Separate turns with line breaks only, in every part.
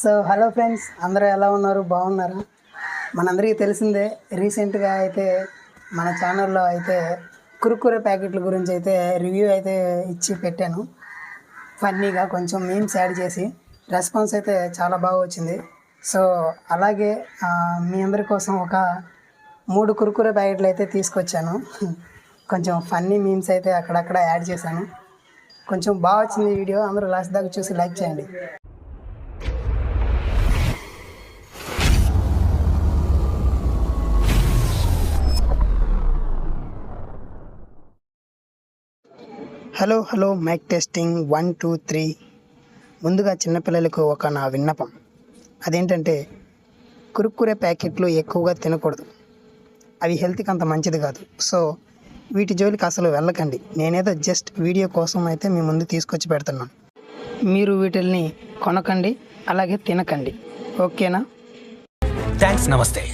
So hello friends అందరూ ఎలా ఉన్నారు? బాగున్నారా? మనందరికీ తెలిసిందే రీసెంట్గా అయితే మన ఛానల్లో అయితే కురుకురే ప్యాకెట్ల గురించి అయితే రివ్యూ అయితే ఇచ్చి పెట్టాను. ఫన్నీగా కొంచెం మీమ్స్ యాడ్ చేసి రెస్పాన్స్ అయితే చాలా బాగా వచ్చింది. సో అలాగే మీ అందరి కోసం ఒక మూడు కురుకురే ప్యాకెట్లు అయితే తీసుకొచ్చాను. కొంచెం ఫన్నీ మీమ్స్ అయితే అక్కడక్కడ యాడ్ చేశాను. కొంచెం బాగా వచ్చింది వీడియో అందరూ లాస్ట్ దాకా చూసి లైక్ చేయండి. Hello hello mike testing one two three. ముందుగా చిన్నపిల్లలకు ఒక నా విన్నపం. అదేంటంటే కురుక్కురే ప్యాకెట్లు ఎక్కువగా తినకూడదు. అవి హెల్త్కి అంత మంచిది కాదు. సో వీటి జోలికి అసలు వెళ్ళకండి. నేనేదో జస్ట్ వీడియో కోసం అయితే మీ ముందు తీసుకొచ్చి పెడుతున్నాను. మీరు వీటిల్ని కొనకండి అలాగే తినకండి. ఓకేనా?
థ్యాంక్స్ నమస్తే.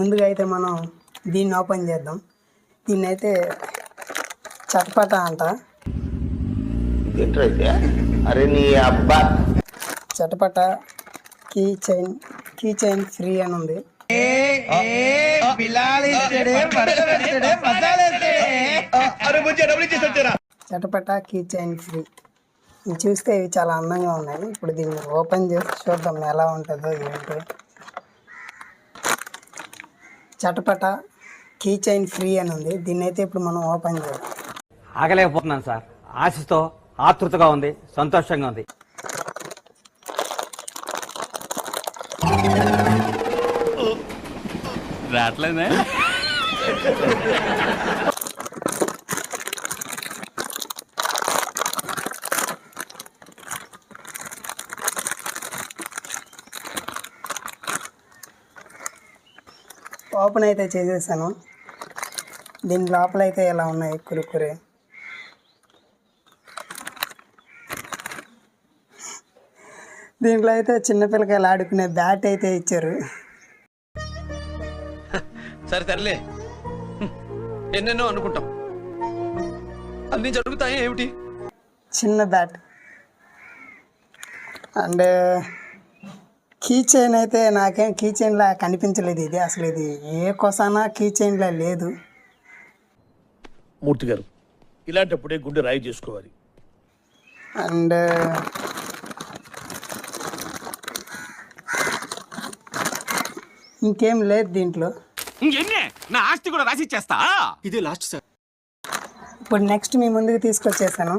ముందుగా అయితే మనం దీన్ని ఓపెన్ చేద్దాం. దీన్ని అయితే చటపట అంట.
అరే నీ అబ్బా.
Chatpata key chain key chain free అని ఉంది. Chatpata key chain free. ఇవి చూస్తే ఇవి చాలా అందంగా ఉన్నాయి. ఇప్పుడు దీన్ని ఓపెన్ చేసి చూద్దాం ఎలా ఉంటుందో ఏంటో. చటపట కీ చైన్ ఫ్రీ అని ఉంది. దీన్ని అయితే ఇప్పుడు మనం ఓపెన్ చేద్దాం
ఆగలేకపోతున్నాను సార్. ఆశతో ఆతృతగా ఉంది సంతోషంగా ఉంది.
రావట్లేదే?
ఓపెన్ అయితే చేసేసాను. దీని లోపల అయితే ఇలా ఉన్నాయి కురుకురే దీంట్లో అయితే చిన్నపిల్లకాయలు ఆడుకునే బ్యాట్ అయితే ఇచ్చారు.
సరే సర్లే. ఎన్నెన్నో అనుకుంటాం. అన్ని జరుగుతాయి ఏమిటి?
చిన్న బ్యాట్. అండ్ కీ చైన్ అయితే నాకేం కీ చైన్లా కనిపించలేదు ఇది. అసలు ఇది ఏ కొసానా కీ చైన్లా లేదు.
మూర్తి గారు ఇలాంటప్పుడే గుండె రాయి చేసుకోవాలి.
అండ్ ఇంకేం లేదు దీంట్లో.
ఇంకెన్నే నా ఆస్తి కూడా రాసి ఇచ్చేస్తా
ఇదే లాస్ట్ సార్.
ఇప్పుడు నెక్స్ట్ మీ ముందుకు తీసుకొచ్చేసాను.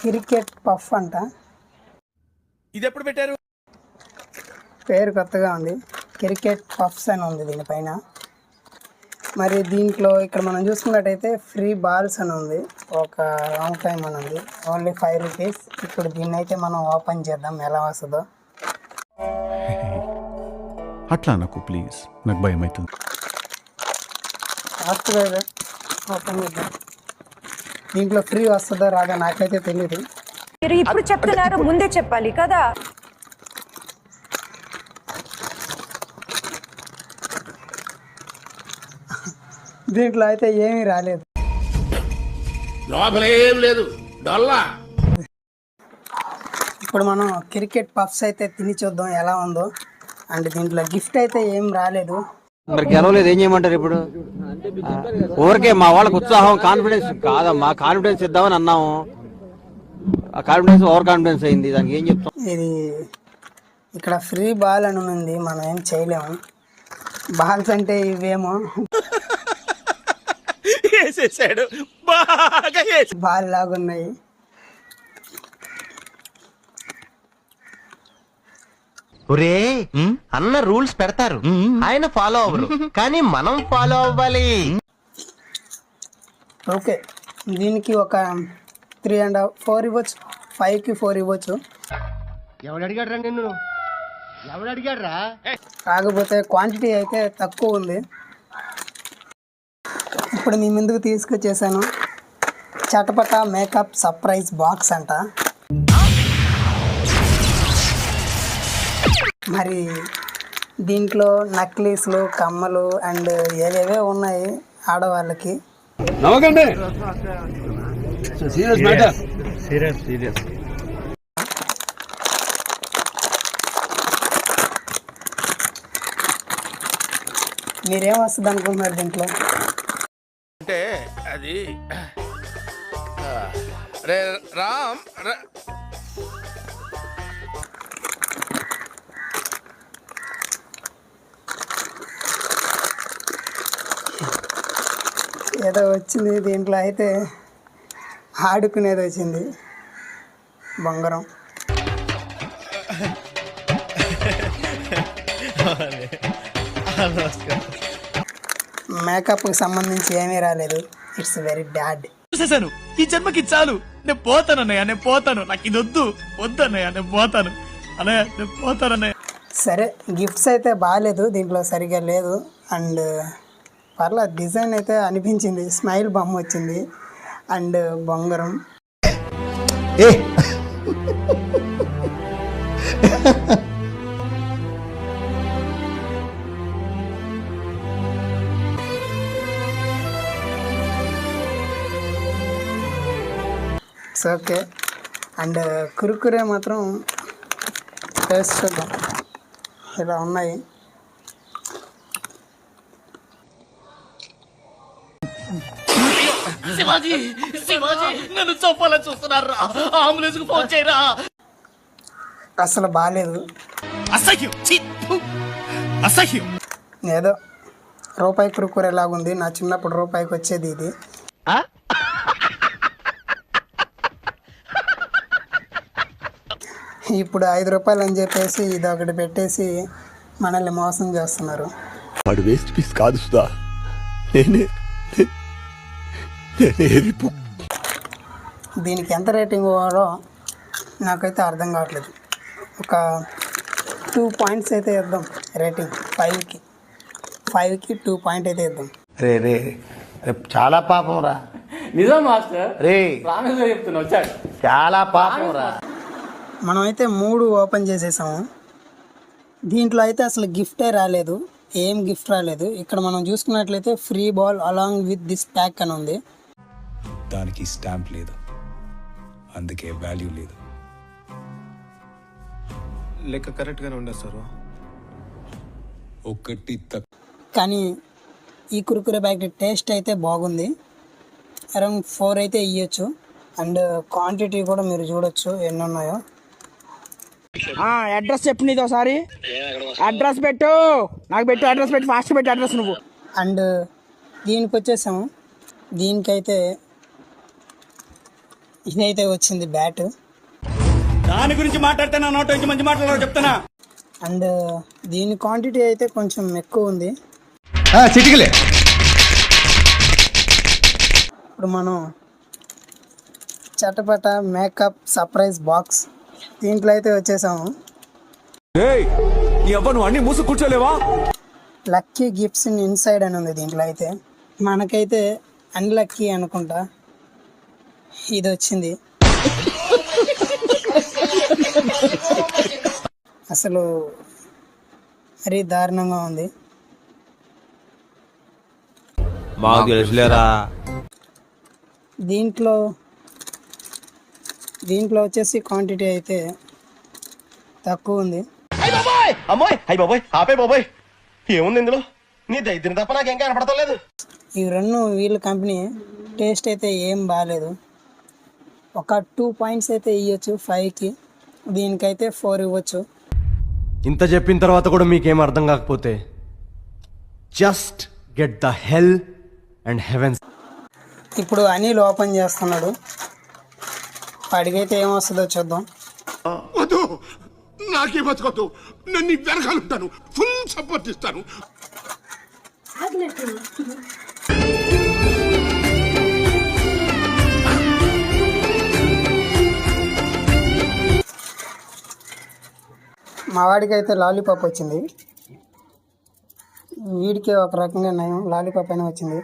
క్రికెట్ పఫ్ అంట.
ఇది ఎప్పుడు పెట్టారు?
పేరు కొత్తగా ఉంది. క్రికెట్ పఫ్స్ అని ఉంది దీనిపైన. మరి దీంట్లో ఇక్కడ మనం చూసుకున్నట్టయితే ఫ్రీ బాల్స్ అని ఉంది. ఒక లాంగ్ టైం అని ఉంది. ఓన్లీ ఫైవ్ రూపీస్ ఇప్పుడు దీన్ని అయితే మనం ఓపెన్ చేద్దాం. ఎలా వస్తుందో.
అట్లా నాకు ప్లీజ్ నాకు భయం అవుతుంది
ఓపెన్ చేద్దాం. దీంట్లో ఫ్రీ వస్తుందో రాదో నాకైతే తెలియదు
మీరు ఇప్పుడు చెప్తున్నారు ముందే చెప్పాలి కదా.
దీంట్లో అయితే ఏమీ రాలేదు.
లోపలేం లేదు. డొల్లా.
ఇప్పుడు మనం క్రికెట్ పఫ్స్ అయితే తిని చూద్దాం ఎలా ఉందో. అండ్ దీంట్లో గిఫ్ట్ అయితే ఏం రాలేదు.
మరి గెలవలేదు. ఏం చేయమంటారు ఇప్పుడు? ఊరికే మా వాళ్ళకి ఉత్సాహం కాన్ఫిడెన్స్ కాదమ్మా. కాన్ఫిడెన్స్ ఇద్దామని అన్నాము. ఆ కాన్ఫిడెన్స్ ఓవర్ కాన్ఫిడెన్స్ అయింది. దానికి ఏం చెప్తాం?
ఇది ఇక్కడ ఫ్రీ బాల్ అని ఉంది. మనం ఏం చేయలేము. బాల్స్ అంటే ఇవేమో
వేసేసాడు బాగా వేసి
బాల్ లాగా ఉన్నాయి
ఒరే అన్న రూల్స్ పెడతారు. ఆయన ఫాలో అవ్వరు. కానీ మనం ఫాలో అవ్వాలి.
ఓకే దీనికి ఒక త్రీ అండ్ హాఫ్ ఫోర్ ఇవ్వచ్చు. ఫైవ్కి ఫోర్ ఇవ్వచ్చు.
ఎవడు అడిగాడు రా నిన్ను? ఎవడు అడిగాడు రా
కాకపోతే క్వాంటిటీ అయితే తక్కువ ఉంది. ఇప్పుడు మీ ముందుకు తీసుకొచ్చేసాను. చటపట మేకప్ సర్ప్రైజ్ బాక్స్ అంట. మరి దీంట్లో నక్లీస్లు కమ్మలు అండ్ ఏవేవే ఉన్నాయి ఆడవాళ్ళకి. మీరేం వస్తుంది అనుకుంటున్నారు దీంట్లో?
అది. రే రామ్
ఏదో వచ్చింది దీంట్లో అయితే ఆడుకునేది వచ్చింది. బంగారం. మేకప్కి సంబంధించి ఏమీ రాలేదు. It's very bad.
చూసేశాను. ఈ జన్మకి చాలు. నేను పోతాను అన్నయ్య నేను పోతాను. నాకు ఇది వద్దు. వద్దు అన్నయ్య నేను పోతాను. అన్నయ్య నేను పోతాను అన్నయ్య.
సరే గిఫ్ట్స్ అయితే బాగాలేదు దీంట్లో సరిగా లేదు. అండ్ పర్లా డిజైన్ అయితే అనిపించింది. స్మైల్ బొమ్మ వచ్చింది. అండ్ బొంగరం. ఇట్స్ ఓకే అండ్ కురుకురే మాత్రం టేస్ట్ చూద్దాం ఇలా ఉన్నాయి.
శివాజీ శివాజీ నన్ను చంపాలని చూస్తున్నారు? అంబులెన్స్కు ఫోన్ చేయరా?
అసలు బాగాలేదు
అసహ్యం. అసహ్యం.
ఏదో రూపాయి కురుకురే లాగుంది నా చిన్నప్పుడు రూపాయికి వచ్చేది ఇది ఇప్పుడు ఐదు రూపాయలు అని చెప్పేసి ఇది ఒకటి పెట్టేసి మనల్ని మోసం చేస్తున్నారు.
వాడు వేస్ట్ పీస్ కాదు సుధా. నేనే
దీనికి ఎంత రేటింగ్ ఇవ్వాలో నాకైతే అర్థం కావట్లేదు. ఒక టూ పాయింట్స్ అయితే ఇద్దాం రేటింగ్ ఫైవ్కి. ఫైవ్కి టూ పాయింట్ అయితే ఇద్దాం.
రే రే రే, చాలా పాపం రా.
నిజం మాస్టర్.
రే.
ప్రామిస్ చెప్తున్నా వచ్చాడు.
చాలా పాపం రా.
మనమైతే మూడు ఓపెన్ చేసేసాము. దీంట్లో అయితే అసలు గిఫ్టే రాలేదు. ఏం గిఫ్ట్ రాలేదు. ఇక్కడ మనం చూసుకున్నట్లయితే free ball along with this pack అని ఉంది.
దానికి స్టాంప్ లేదు. అందుకే వాల్యూ లేదు.
లెక్క కరెక్ట్ గానే ఉండదు సార్?
ఒకటి
కానీ ఈ కురుకురే ప్యాకెట్ టేస్ట్ అయితే బాగుంది. అరౌండ్ ఫోర్ అయితే ఇవ్వచ్చు అండ్ క్వాంటిటీ కూడా మీరు చూడొచ్చు ఎన్ని ఉన్నాయో
అడ్రస్ చెప్పు నీది ఒకసారి. అడ్రస్ పెట్టు. నాకు పెట్టు అడ్రస్ పెట్టు. ఫాస్ట్ పెట్టు అడ్రస్ నువ్వు.
అండ్ దీనికి వచ్చేసాము. దీనికైతే ఇదైతే వచ్చింది బ్యాట్.
దాని గురించి మాట్లాడితే నా నోట్ నుంచి మంచి మాట్లాడారు చెప్తానా
అండ్ దీని క్వాంటిటీ అయితే కొంచెం ఎక్కువ ఉంది.
చిటికలే.
ఇప్పుడు మనం చటపట మేకప్ సర్ప్రైజ్ బాక్స్ దీంట్లో అయితే వచ్చేసాము.
అన్ని మూసు కూర్చోలేవా?
లక్కీ గిఫ్ట్స్ ఇన్ ఇన్సైడ్ అని ఉంది దీంట్లో అయితే. మనకైతే అన్లక్కీ అనుకుంటా. ఇది వచ్చింది. అసలు మరీ దారుణంగా ఉంది. దీంట్లో దీంట్లో వచ్చేసి క్వాంటిటీ అయితే తక్కువ ఉంది.
అమ్మోయ్! అయ్యి బాబోయ్! ఆపే బాబోయ్! ఏముంది ఇందులో? నీ తప్ప నాకేం కనపడతలేదు
ఈ రెండు వీళ్ళ కంపెనీ టేస్ట్ అయితే ఏం బాగాలేదు ఒక టూ పాయింట్స్ అయితే ఇవ్వచ్చు ఫైవ్కి దీనికైతే ఫోర్ ఇవ్వచ్చు.
ఇంత చెప్పిన తర్వాత కూడా మీకేం అర్థం కాకపోతే just get the hell and heavens
ఇప్పుడు అనిల్ ఓపెన్ చేస్తున్నాడు. వాడికైతే ఏమొస్తుందో చూద్దాం.
వద్దు. నాకే బతకొద్దు నన్ను వెనకాలంటాను ఫుల్ సపోర్ట్ ఇస్తాను.
మా వాడికి అయితే లాలీపాప్ వచ్చింది. వీడికి ఒక రకంగా నయం. లాలీపాప్ అయినా వచ్చింది.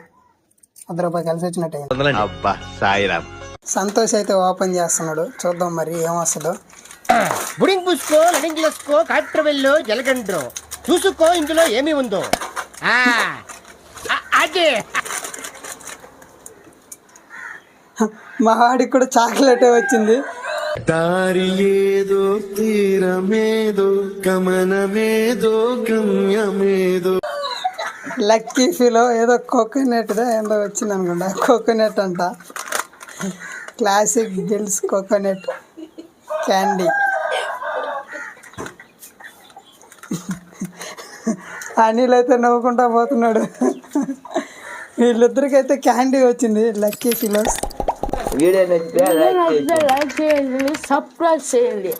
వంద రూపాయలు కలిసి వచ్చినట్టు
అబ్బా సాయిరామ్
సంతోష్ అయితే ఓపెన్ చేస్తున్నాడు. చూద్దాం మరి ఏమొస్తుందో.
బుడింగ్ పుసుకో లడింగ్ లస్కో కాట్రవెల్లో జలగండ్రో. చూసుకో ఇందులో ఏమి ఉందో. అదే.
మా వాడికి కూడా చాక్లెటే వచ్చింది.
దారి ఏదో తీరమేదో గమనమేదో గమ్యమేదో.
లక్కీ ఫీలో ఏదో కోకోనట్దా ఏదో వచ్చింది అనుకుంటా కోకోనట్ అంట. క్లాసిక్ గిల్స్ కోకోనట్ క్యాండీ. అనిల్ అయితే నవ్వుకుంటా పోతున్నాడు. వీళ్ళిద్దరికైతే క్యాండీ వచ్చింది. Lucky fellows.
వీడియో నచ్చితే లైక్ చేయండి. సబ్స్క్రైబ్ చేయండి.